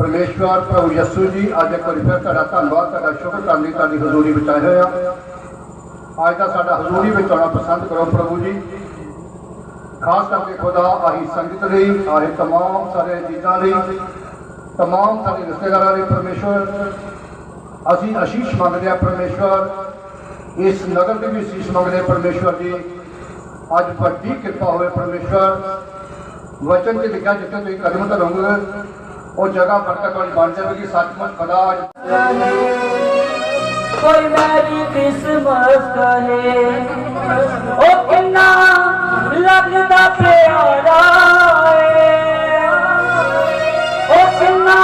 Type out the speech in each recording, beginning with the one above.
ਪਰਮੇਸ਼ਵਰ ਪ੍ਰਭੂ ਯਿਸੂ ਜੀ ਅੱਜ ਇੱਕ ਵਾਰੀ ਫਿਰ ਤੁਹਾਡਾ ਧੰਨਵਾਦ ਤੁਹਾਡਾ ਸ਼ੁਕਰ ਕਰਨ ਲਈ ਤੁਹਾਡੀ ਹਜ਼ੂਰੀ ਵਿੱਚ ਆਏ ਹੋਏ ਆ ਅੱਜ ਦਾ ਸਾਡਾ ਹਜ਼ੂਰੀ ਵਿੱਚ ਆਉਣਾ ਪਸੰਦ ਕਰੋ ਪ੍ਰਭੂ ਜੀ ਖਾਸ ਕਰਕੇ ਖੁਦਾ ਆਹੀ ਸੰਗਤ ਲਈ ਆਹੇ तमाम ਸਾਰੇ ਜੀਤਾਂ ਲਈ तमाम ਸਾਡੇ ਰਿਸ਼ਤੇਦਾਰਾਂ ਲਈ ਪਰਮੇਸ਼ਵਰ ਅਸੀਂ ਅਸ਼ੀਸ਼ ਮੰਗਦੇ ਆ ਪਰਮੇਸ਼ਵਰ ਇਸ ਨਗਰ ਦੀ ਵੀ ਅਸ਼ੀਸ਼ ਮੰਗਦੇ ਹਾਂ ਪਰਮੇਸ਼ਵਰ ਜੀ ਅੱਜ ਵੱਡੀ ਕਿਰਪਾ ਹੋਵੇ ਪਰਮੇਸ਼ਵਰ ਵਚਨ ਚ ਲਿਖਿਆ ਜਿੱਥੇ ਤੁਸੀਂ ਕਦਮ ਧਰੋਗੇ और जगह बरकत वाली बन जाएगी सचमुच खुदा कोई मेरी कहे ओ किन्ना लगदा प्यारा ओ किन्ना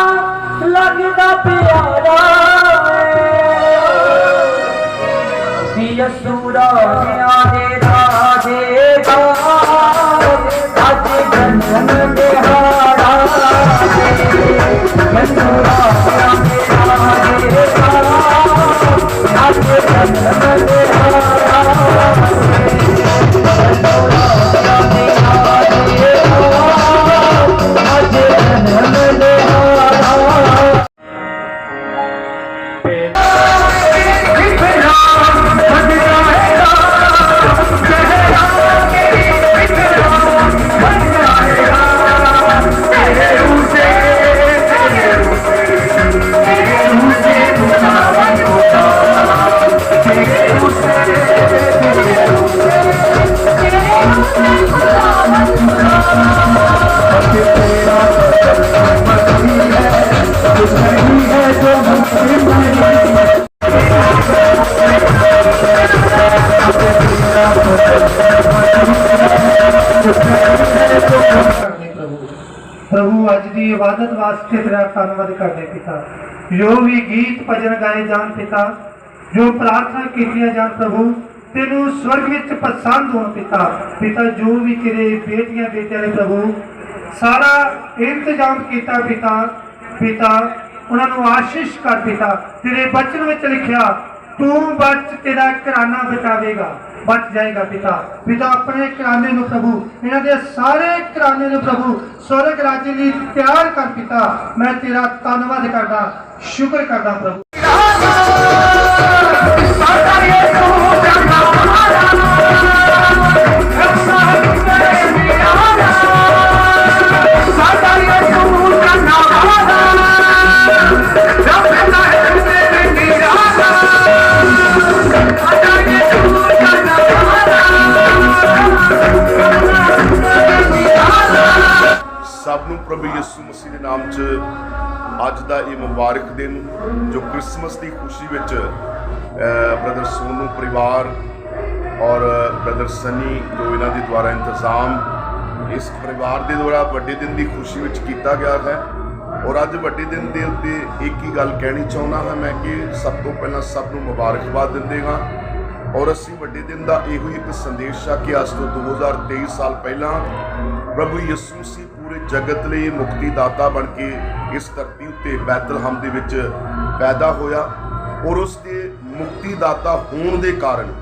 लगदा प्यारा ਪ੍ਰਭੂ, ਅੱਜ ਦੀ ਇਬਾਦਤ ਵਾਸਤੇ ਤੇਰਾ ਧੰਨਵਾਦ ਕਰਦੇ ਪਿਤਾ। ਜੋ ਵੀ ਗੀਤ ਭਜਨ ਗਾਏ ਜਾਣ ਪਿਤਾ, ਜੋ ਪ੍ਰਾਰਥਨਾ ਕੀਤੀਆਂ ਜਾਣ ਪ੍ਰਭੂ, ਤੈਨੂੰ ਸਵਰਗ ਵਿੱਚ ਪਸੰਦ ਹੋਣ ਪਿਤਾ। ਪਿਤਾ, ਜੋ ਵੀ ਤੇਰੇ ਬੇਟੀਆਂ ਬੇਟਿਆਂ ਨੇ ਪ੍ਰਭੂ, ਸਾਰਾ ਇੰਤਜ਼ਾਮ ਕੀਤਾ ਪਿਤਾ। ਪਿਤਾ, ਉਹਨਾਂ ਨੂੰ ਆਸ਼ੀਸ਼ ਕਰ ਪਿਤਾ। ਤੇਰੇ ਬਚਨ ਵਿੱਚ ਲਿਖਿਆ ਤੂੰ ਬਚ, ਤੇਰਾ ਘਰਾਨਾ ਬਚਾਵੇਗਾ, ਬਚ ਜਾਏਗਾ ਪਿਤਾ। ਪਿਤਾ ਆਪਣੇ ਘਰਾਨੇ ਨੂੰ ਪ੍ਰਭੂ, ਇਹਨਾਂ ਦੇ ਸਾਰੇ ਘਰਾਨੇ ਨੂੰ ਪ੍ਰਭੂ, ਸਵਰਗ ਰਾਜ ਲਈ ਤਿਆਰ ਕਰ ਪਿਤਾ। ਮੈਂ ਤੇਰਾ ਧੰਨਵਾਦ ਕਰਦਾ, ਸ਼ੁਕਰ ਕਰਦਾ ਪ੍ਰਭੂ। ਸਭ ਨੂੰ ਪ੍ਰਭੂ ਯਿਸੂ ਮਸੀਹ ਦੇ ਨਾਮ 'ਚ ਅੱਜ ਦਾ ਇਹ ਮੁਬਾਰਕ ਦਿਨ, ਜੋ ਕ੍ਰਿਸਮਸ ਦੀ ਖੁਸ਼ੀ ਵਿੱਚ ਬ੍ਰਦਰ ਸੋਨੂ ਪਰਿਵਾਰ ਔਰ ਬ੍ਰਦਰ ਸਨੀ ਜੋ ਇਹਨਾਂ ਦੇ ਦੁਆਰਾ ਇੰਤਜ਼ਾਮ ਇਸ ਪਰਿਵਾਰ ਦੇ ਦੁਆਰਾ ਵੱਡੇ ਦਿਨ ਦੀ ਖੁਸ਼ੀ ਵਿੱਚ ਕੀਤਾ ਗਿਆ ਹੈ। ਔਰ ਅੱਜ ਵੱਡੇ ਦਿਨ ਦੇ ਉੱਤੇ ਇੱਕ ਹੀ ਗੱਲ ਕਹਿਣੀ ਚਾਹੁੰਦਾ ਹਾਂ ਮੈਂ ਕਿ ਸਭ ਤੋਂ ਪਹਿਲਾਂ ਸਭ ਨੂੰ ਮੁਬਾਰਕਬਾਦ ਦਿੰਦੇ ਹਾਂ। ਔਰ ਅਸੀਂ ਵੱਡੇ ਦਿਨ ਦਾ ਇਹੋ ਹੀ ਇੱਕ ਸੰਦੇਸ਼ ਆ ਕਿ ਅੱਜ ਤੋਂ 2023 ਸਾਲ ਪਹਿਲਾਂ ਪ੍ਰਭੂ ਯਿਸੂ ਮਸੀਹ ਪੂਰੇ ਜਗਤ ਲਈ ਮੁਕਤੀ ਦਾਤਾ ਬਣ ਕੇ ਇਸ ਧਰਤੀ ਉੱਤੇ ਬੈਤਲਹਮ ਦੇ ਵਿੱਚ ਪੈਦਾ ਹੋਇਆ ਔਰ ਉਸ ਦੇ ਮੁਕਤੀ ਦਾਤਾ ਹੋਣ ਦੇ ਕਾਰਨ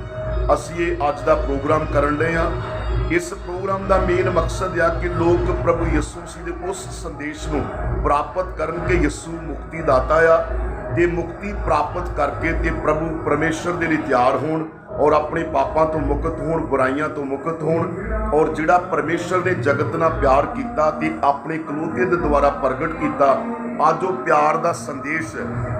ਅਸੀਂ ਇਹ ਅੱਜ ਦਾ ਪ੍ਰੋਗਰਾਮ ਕਰਨ ਰਹੇ ਹਾਂ। ਇਸ ਪ੍ਰੋਗਰਾਮ ਦਾ ਮੇਨ ਮਕਸਦ ਆ ਕਿ ਲੋਕ ਪ੍ਰਭੂ ਯਿਸੂ ਮਸੀਹ ਦੇ ਉਸ ਸੰਦੇਸ਼ ਨੂੰ ਪ੍ਰਾਪਤ ਕਰਨ ਕਿ ਯਿਸੂ ਮੁਕਤੀ ਦਾਤਾ ਆ, ਤੇ ਮੁਕਤੀ ਪ੍ਰਾਪਤ ਕਰਕੇ ਤੇ ਪ੍ਰਭੂ ਪਰਮੇਸ਼ਰ ਦੇ ਲਈ ਤਿਆਰ ਹੋਣ। ਔਰ ਆਪਣੇ ਪਾਪਾਂ ਤੋਂ ਮੁਕਤ ਹੋਣ, ਬੁਰਾਈਆਂ ਤੋਂ ਮੁਕਤ ਹੋਣ, ਔਰ ਜਿਹੜਾ ਪਰਮੇਸ਼ਰ ਨੇ ਜਗਤ ਨਾਲ ਪਿਆਰ ਕੀਤਾ ਤੇ ਆਪਣੇ ਇਕਲੌਤੇ ਦੇ ਦੁਆਰਾ ਪ੍ਰਗਟ ਕੀਤਾ, ਅੱਜ ਉਹ ਪਿਆਰ ਦਾ ਸੰਦੇਸ਼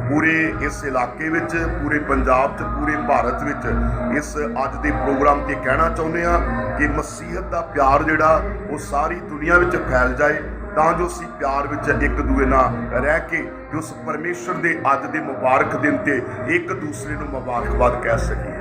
ਪੂਰੇ ਇਸ ਇਲਾਕੇ ਵਿੱਚ, ਪੂਰੇ ਪੰਜਾਬ 'ਚ, ਪੂਰੇ ਭਾਰਤ ਵਿੱਚ ਇਸ ਅੱਜ ਦੇ ਪ੍ਰੋਗਰਾਮ ਤੇ ਕਹਿਣਾ ਚਾਹੁੰਦੇ ਆ ਕਿ ਮਸੀਹਤ ਦਾ ਪਿਆਰ ਜਿਹੜਾ, ਉਹ ਸਾਰੀ ਦੁਨੀਆ ਵਿੱਚ ਫੈਲ ਜਾਏ, ਤਾਂ ਜੋ ਅਸੀਂ ਪਿਆਰ ਵਿੱਚ ਇੱਕ ਦੂਏ ਨਾਲ ਰਹਿ ਕੇ ਉਸ ਪਰਮੇਸ਼ਰ ਦੇ ਅੱਜ ਦੇ ਮੁਬਾਰਕ ਦਿਨ ਤੇ ਇੱਕ ਦੂਸਰੇ ਨੂੰ ਮੁਬਾਰਕਬਾਦ ਕਹਿ ਸਕੀਏ।